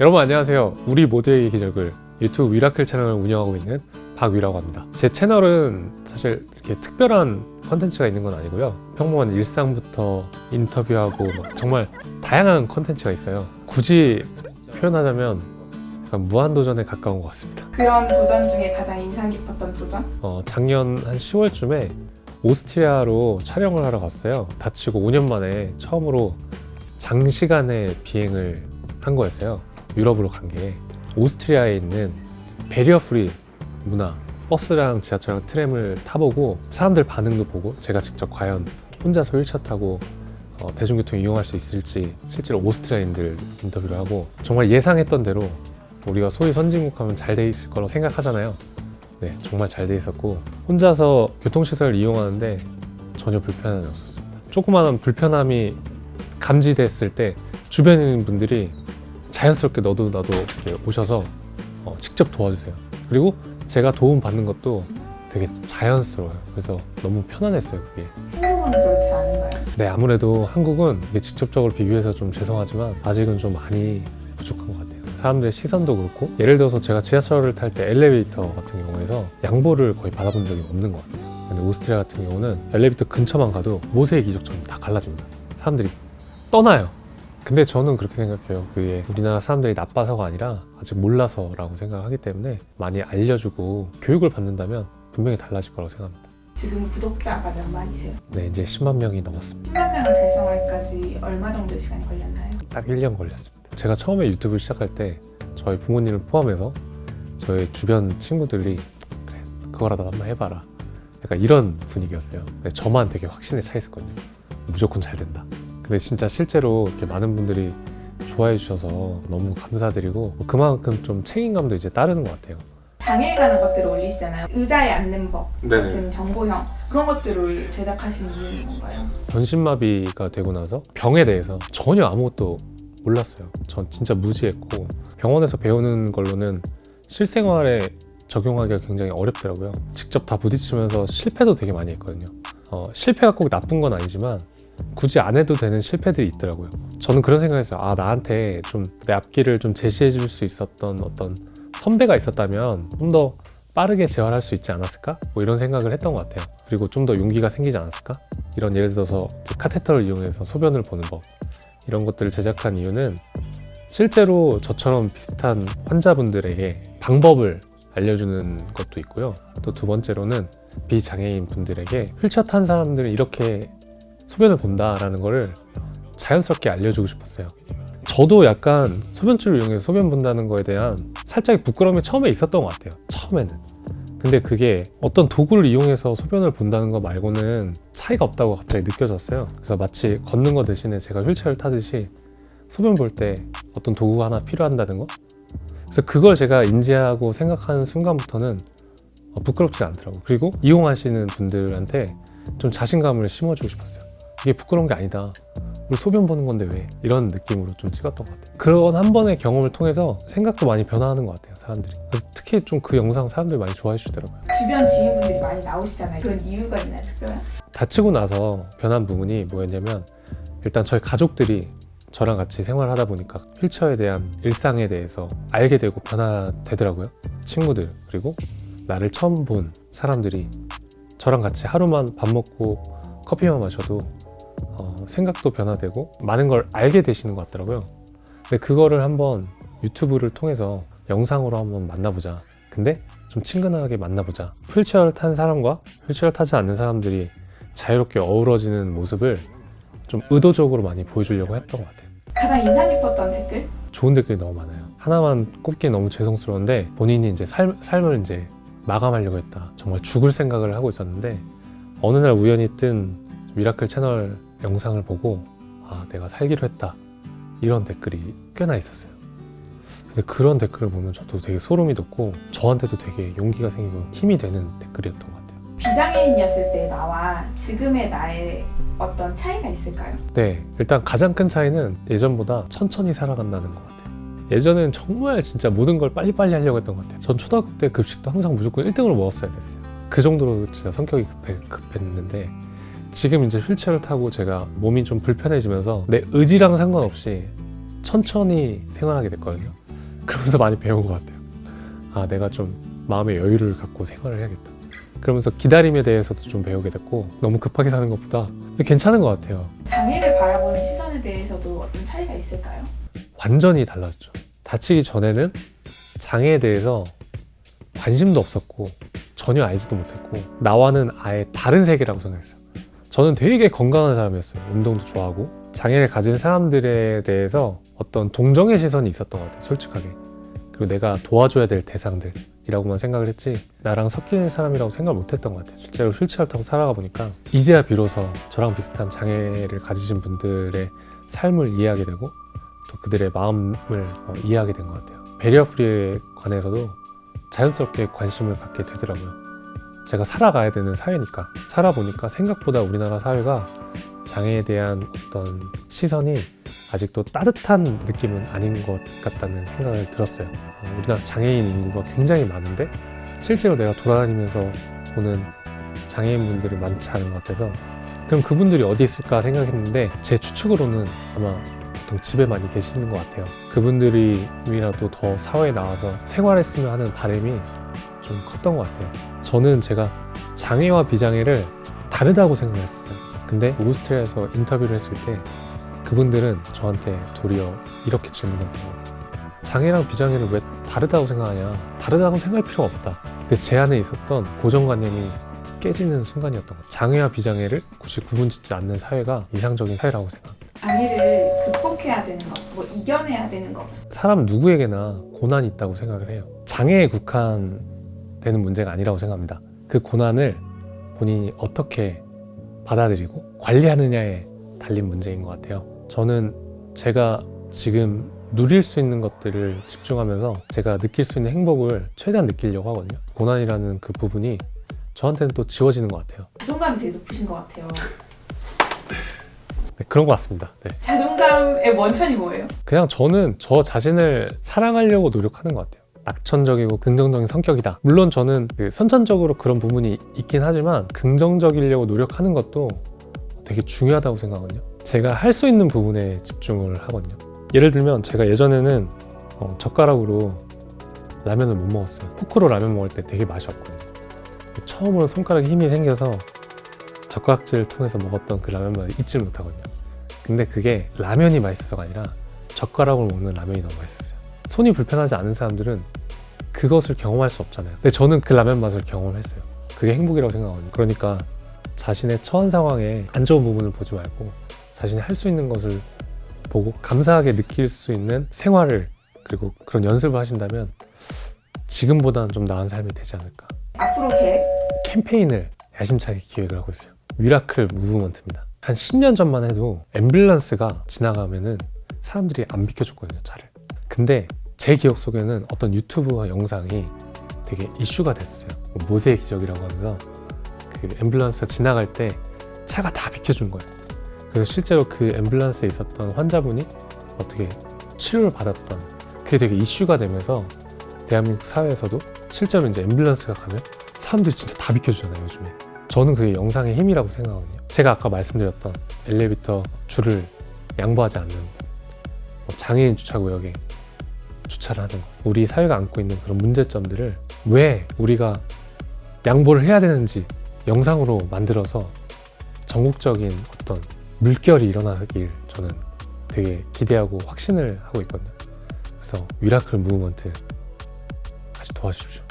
여러분 안녕하세요. 우리 모두에게 기적을 유튜브 위라클 채널을 운영하고 있는 박위라고 합니다. 제 채널은 사실 이렇게 특별한 컨텐츠가 있는 건 아니고요. 평범한 일상부터 인터뷰하고 막 정말 다양한 컨텐츠가 있어요. 굳이 표현하자면 약간 무한도전에 가까운 것 같습니다. 그런 도전 중에 가장 인상 깊었던 도전? 어, 작년 한 10월쯤에 오스트리아로 촬영을 하러 갔어요. 다치고 5년 만에 처음으로 장시간의 비행을 한 거였어요. 유럽으로 간 게. 오스트리아에 있는 베리어 프리 문화, 버스랑 지하철랑 트램을 타보고 사람들 반응도 보고 제가 직접 과연 혼자서 휠체어 타고 어, 대중교통 이용할 수 있을지 실제로 오스트리아인들 인터뷰를 하고 정말 예상했던 대로 우리가 소위 선진국 하면 잘 돼 있을 거라고 생각하잖아요. 네, 정말 잘 돼 있었고 혼자서 교통시설을 이용하는데 전혀 불편함이 없었습니다. 조그마한 불편함이 감지됐을 때 있는 분들이 자연스럽게 너도 나도 이렇게 오셔서 어, 직접 도와주세요. 그리고 제가 도움 받는 것도 되게 자연스러워요. 그래서 너무 편안했어요, 그게. 한국은 그렇지 않은가요? 네, 아무래도 한국은 이게 직접적으로 비교해서 좀 죄송하지만 아직은 좀 많이 부족한 것 같아요. 사람들의 시선도 그렇고 예를 들어서 제가 지하철을 탈 때 엘리베이터 같은 경우에서 양보를 거의 받아본 적이 없는 것 같아요. 근데 오스트리아 같은 경우는 엘리베이터 근처만 가도 모세의 기적처럼 다 갈라집니다. 사람들이 떠나요. 근데 저는 그렇게 생각해요. 그게 우리나라 사람들이 나빠서가 아니라 아직 몰라서라고 생각하기 때문에 많이 알려주고 교육을 받는다면 분명히 달라질 거라고 생각합니다. 지금 구독자가 몇 만이세요? 네, 이제 10만 명이 넘었습니다. 10만 명을 달성하기까지 얼마 정도 시간이 걸렸나요? 딱 1년 걸렸습니다. 제가 처음에 유튜브를 시작할 때 저희 부모님을 포함해서 저희 주변 친구들이 그래 그거라도 한번 해봐라. 약간 이런 분위기였어요. 저만 되게 확신에 차 있었거든요. 무조건 잘 된다. 근데 진짜 실제로 이렇게 많은 분들이 좋아해 주셔서 너무 감사드리고 그만큼 좀 책임감도 이제 따르는 것 같아요. 장애에 관한 것들을 올리시잖아요. 의자에 앉는 법 네. 같은 정보형 그런 것들을 제작하신 이유는 뭔가요? 전신마비가 되고 나서 병에 대해서 전혀 아무것도 몰랐어요. 전 진짜 무지했고 병원에서 배우는 걸로는 실생활에 적용하기가 굉장히 어렵더라고요. 직접 다 부딪히면서 실패도 되게 많이 했거든요. 어, 실패가 꼭 나쁜 건 아니지만 굳이 안 해도 되는 실패들이 있더라고요. 저는 그런 생각했어요. 아 나한테 좀 내 앞길을 좀 제시해 줄 수 있었던 어떤 선배가 있었다면 좀 더 빠르게 재활할 수 있지 않았을까? 뭐 이런 생각을 했던 것 같아요. 그리고 좀 더 용기가 생기지 않았을까? 이런 예를 들어서 카테터를 이용해서 소변을 보는 법 이런 것들을 제작한 이유는 실제로 저처럼 비슷한 환자분들에게 방법을 알려주는 것도 있고요. 또 두 번째로는 비장애인 분들에게 휠체어 탄 사람들은 이렇게 소변을 본다라는 거를 자연스럽게 알려주고 싶었어요. 저도 약간 소변줄을 이용해서 소변 본다는 거에 대한 살짝 부끄러움이 처음에 있었던 것 같아요. 처음에는. 근데 그게 어떤 도구를 이용해서 소변을 본다는 거 말고는 차이가 없다고 갑자기 느껴졌어요. 그래서 마치 걷는 거 대신에 제가 휠체어를 타듯이 소변 볼 때 어떤 도구가 하나 필요한다는 거? 그래서 그걸 제가 인지하고 생각하는 순간부터는 어, 부끄럽지 않더라고요. 그리고 이용하시는 분들한테 좀 자신감을 심어주고 싶었어요. 이게 부끄러운 게 아니다. 우리 소변 보는 건데 왜? 이런 느낌으로 좀 찍었던 것 같아요. 그런 한 번의 경험을 통해서 생각도 많이 변화하는 것 같아요, 사람들이. 그래서 특히 좀 그 영상 사람들이 많이 좋아해 주더라고요. 주변 지인분들이 많이 나오시잖아요. 그런 이유가 있나요, 특별한? 다치고 나서 변한 부분이 뭐였냐면 일단 저희 가족들이 저랑 같이 생활하다 보니까 휠체어에 대한 일상에 대해서 알게 되고 변화되더라고요. 친구들 그리고 나를 처음 본 사람들이 저랑 같이 하루만 밥 먹고 커피만 마셔도 어, 생각도 변화되고 많은 걸 알게 되시는 것 같더라고요. 근데 그거를 한번 유튜브를 통해서 영상으로 한번 만나보자. 근데 좀 친근하게 만나보자. 휠체어를 탄 사람과 휠체어를 타지 않는 사람들이 자유롭게 어우러지는 모습을 좀 의도적으로 많이 보여주려고 했던 것 같아요. 가장 인상 깊었던 댓글? 좋은 댓글이 너무 많아요. 하나만 꼽기 너무 죄송스러운데 본인이 이제 삶, 삶을 이제 마감하려고 했다. 정말 죽을 생각을 하고 있었는데 어느 날 우연히 뜬 미라클 채널 영상을 보고 아 내가 살기로 했다 이런 댓글이 꽤나 있었어요. 근데 그런 댓글을 보면 저도 되게 소름이 돋고 저한테도 되게 용기가 생기고 힘이 되는 댓글이었던 것 같아요. 비장애인이었을 때 나와 지금의 나의 어떤 차이가 있을까요? 네, 일단 가장 큰 차이는 예전보다 천천히 살아간다는 것 같아요. 예전엔 정말 진짜 모든 걸 빨리빨리 하려고 했던 것 같아요. 전 초등학교 때 급식도 항상 무조건 1등으로 먹었어야 됐어요. 그 정도로 진짜 성격이 급해, 급했는데 지금 이제 휠체어를 타고 제가 몸이 좀 불편해지면서 내 의지랑 상관없이 천천히 생활하게 됐거든요. 그러면서 많이 배운 것 같아요. 아, 내가 좀 마음의 여유를 갖고 생활을 해야겠다. 그러면서 기다림에 대해서도 좀 배우게 됐고 너무 급하게 사는 것보다 괜찮은 것 같아요. 장애를 바라보는 시선에 대해서도 어떤 차이가 있을까요? 완전히 달라졌죠. 다치기 전에는 장애에 대해서 관심도 없었고 전혀 알지도 못했고 나와는 아예 다른 세계라고 생각했어요. 저는 되게 건강한 사람이었어요. 운동도 좋아하고 장애를 가진 사람들에 대해서 어떤 동정의 시선이 있었던 것 같아요. 솔직하게. 그리고 내가 도와줘야 될 대상들이라고만 생각을 했지 나랑 섞일 사람이라고 생각을 못했던 것 같아요. 실제로 휠체어 타고 살아가 보니까 이제야 비로소 저랑 비슷한 장애를 가지신 분들의 삶을 이해하게 되고 또 그들의 마음을 어, 이해하게 된 것 같아요. 베리어 프리에 관해서도 자연스럽게 관심을 갖게 되더라고요. 제가 살아가야 되는 사회니까 살아보니까 생각보다 우리나라 사회가 장애에 대한 어떤 시선이 아직도 따뜻한 느낌은 아닌 것 같다는 생각을 들었어요. 어, 우리나라 장애인 인구가 굉장히 많은데 실제로 내가 돌아다니면서 보는 장애인분들이 많지 않은 것 같아서 그럼 그분들이 어디 있을까 생각했는데 제 추측으로는 아마 보통 집에 많이 계시는 것 같아요. 그분들이라도 더 사회에 나와서 생활했으면 하는 바람이 좀 컸던 것 같아요. 저는 제가 장애와 비장애를 다르다고 생각했어요. 근데 오스트리아에서 인터뷰를 했을 때 그분들은 저한테 도리어 이렇게 질문하더라고요. 장애랑 비장애를 왜 다르다고 생각하냐? 다르다고 생각할 필요가 없다. 근데 제 안에 있었던 고정관념이 깨지는 순간이었던 것 같아요. 장애와 비장애를 굳이 구분짓지 않는 사회가 이상적인 사회라고 생각합니다. 장애를 극복해야 되는 것, 뭐 이겨내야 되는 것. 사람 누구에게나 고난이 있다고 생각을 해요. 장애에 국한 되는 문제가 아니라고 생각합니다. 그 고난을 본인이 어떻게 받아들이고 관리하느냐에 달린 문제인 것 같아요. 저는 제가 지금 누릴 수 있는 것들을 집중하면서 제가 느낄 수 있는 행복을 최대한 느끼려고 하거든요. 고난이라는 그 부분이 저한테는 또 지워지는 것 같아요. 자존감이 되게 높으신 것 같아요. 네, 그런 것 같습니다. 네. 자존감의 원천이 뭐예요? 그냥 저는 저 자신을 사랑하려고 노력하는 것 같아요. 낙천적이고 긍정적인 성격이다. 물론 저는 그 선천적으로 그런 부분이 있긴 하지만 긍정적이려고 노력하는 것도 되게 중요하다고 생각하거든요. 제가 할 수 있는 부분에 집중을 하거든요. 예를 들면 제가 예전에는 어, 젓가락으로 라면을 못 먹었어요. 포크로 라면 먹을 때 되게 맛이 없거든요. 처음으로 손가락에 힘이 생겨서 젓가락질을 통해서 먹었던 그 라면 맛을 잊지 못하거든요. 근데 그게 라면이 맛있어서가 아니라 젓가락으로 먹는 라면이 너무 맛있었어요. 손이 불편하지 않은 사람들은 그것을 경험할 수 없잖아요. 근데 저는 그 라면 맛을 경험했어요. 그게 행복이라고 생각하거든요. 그러니까 자신의 처한 상황에 안 좋은 부분을 보지 말고 자신이 할 수 있는 것을 보고 감사하게 느낄 수 있는 생활을 그리고 그런 연습을 하신다면 지금보다는 좀 나은 삶이 되지 않을까. 앞으로 계획? 캠페인을 야심차게 기획을 하고 있어요. 미라클 무브먼트입니다. 한 10년 전만 해도 앰뷸런스가 지나가면은 사람들이 안 비켜줬거든요, 차를. 근데 제 기억 속에는 어떤 유튜브 영상이 되게 이슈가 됐어요. 뭐 모세의 기적이라고 하면서 그 앰뷸런스가 지나갈 때 차가 다 비켜준 거예요. 그래서 실제로 그 앰뷸런스에 있었던 환자분이 어떻게 치료를 받았던 그게 되게 이슈가 되면서 대한민국 사회에서도 실제로 이제 앰뷸런스가 가면 사람들이 진짜 다 비켜주잖아요 요즘에 저는 그게 영상의 힘이라고 생각하거든요 제가 아까 말씀드렸던 엘리베이터 줄을 양보하지 않는 뭐 장애인 주차 구역에 주차를 하는 거 우리 사회가 안고 있는 그런 문제점들을 왜 우리가 양보를 해야 되는지 영상으로 만들어서 전국적인 어떤 물결이 일어나길 저는 되게 기대하고 확신을 하고 있거든요. 그래서 미라클 무브먼트 같이 도와주십시오